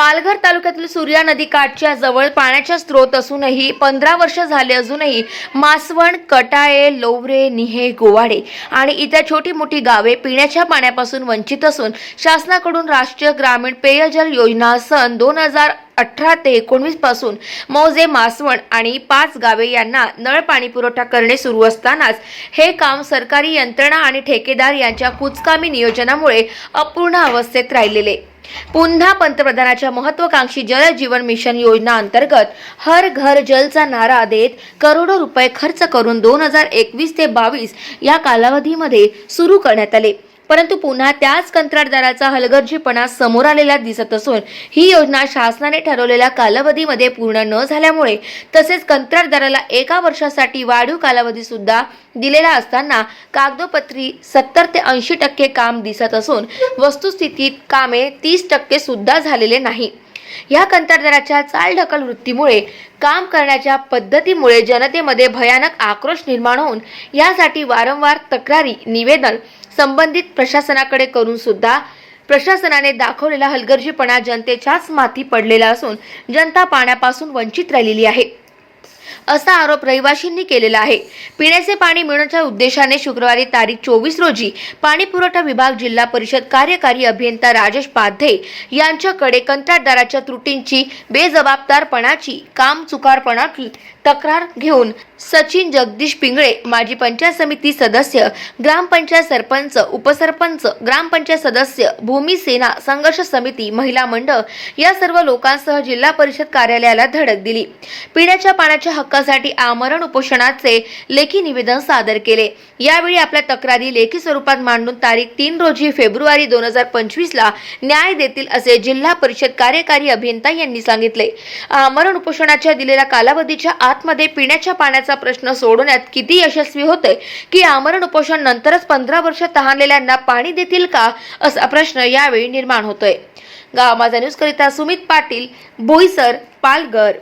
पालघर तालुक्यातील सूर्या नदी काठच्या जवळ पाण्याचा स्रोत असूनही पंधरा वर्ष झाले अजूनही मासवण कटाळे लोवरे निहे गोवाडे आणि इतर छोटी मोठी गावे पिण्याच्या पाण्यापासून वंचित असून शासनाकडून राष्ट्रीय ग्रामीण पेयजल योजना सन दोन हजार अठरा ते एकोणवीसपासून मौजे मासवण आणि पाच गावे यांना नळ पाणी पुरवठा करणे सुरू असतानाच हे काम सरकारी यंत्रणा आणि ठेकेदार यांच्या कुचकामी नियोजनामुळे अपूर्ण अवस्थेत राहिलेले. पुन्हा पंतप्रधानाच्या महत्वाकांक्षी जल जीवन मिशन योजना अंतर्गत हर घर जलचा नारा देत करोडो रुपये खर्च करून दोन हजार एकवीस ते बावीस या कालावधीमध्ये सुरू करण्यात आले. परंतु पुन्हा त्याच कंत्राटदाराचा हलगर्जीपणा समोर आलेला दिसत असून ही योजना शासनाने ठरवलेल्या कालावधीमध्ये पूर्ण न झाल्यामुळे तसेच कंत्राटदाराला एका वर्षासाठी वाढीव कालावधी सुद्धा दिलेला असताना कागदोपत्री सत्तर ते ऐंशी टक्के काम दिसत असून वस्तुस्थितीत कामे तीस टक्के सुद्धा झालेले नाही. या कंत्राटदाराच्या चालढकल वृत्तीमुळे काम करण्याच्या पद्धतीमुळे जनतेमध्ये भयानक आक्रोश निर्माण होऊन यासाठी वारंवार तक्रारी निवेदन संबंधित प्रशासनाकडे करून सुद्धा प्रशासनाने दाखवलेला हलगर्जीपणा जनतेच्याच माथी पडलेला असून जनता पाण्यापासून वंचित राहिलेली आहे. असा आरोप रहिवाशींनी केलेला आहे. पिण्याचे पाणी मिळवण्याच्या उद्देशाने शुक्रवारी तारीख चोवीस रोजी पाणी पुरवठा विभाग जिल्हा परिषद कार्यकारी अभियंता राजेश पाध्ये यांच्याकडे कंत्राटदाराच्या त्रुटींची बेजबाबदारपणाची काम चुकारपणाची तक्रार घेऊन सचिन जगदीश पिंगळे माजी पंचायत समिती सदस्य ग्रामपंचायत सरपंच उपसरपंच ग्रामपंचायत सदस्य भूमी सेना संघर्ष समिती महिला मंडळ या सर्व लोकांसह जिल्हा परिषद कार्यालयाला धडक दिली. पिण्याच्या पाण्याच्या हक्का हक्कासाठी आमरण उपोषणाचे लेखी निवेदन सादर केले. यावेळी आपल्या तक्रारी लेखी स्वरूपात मांडून तारीख तीन रोजी फेब्रुवारी दोन हजार पंचवीस ला न्याय देतील असे जिल्हा परिषद कार्यकारी अभियंता यांनी सांगितले. आमरण उपोषणाच्या दिलेल्या कालावधीच्या आतमध्ये पिण्याच्या पाण्याचा प्रश्न सोडवण्यात किती यशस्वी होते की आमरण उपोषण नंतरच पंधरा वर्ष तहानलेल्यांना पाणी देतील का असा प्रश्न यावेळी निर्माण होतोय. गाव माझा न्यूज करिता सुमित पाटील बोईसर पालघर.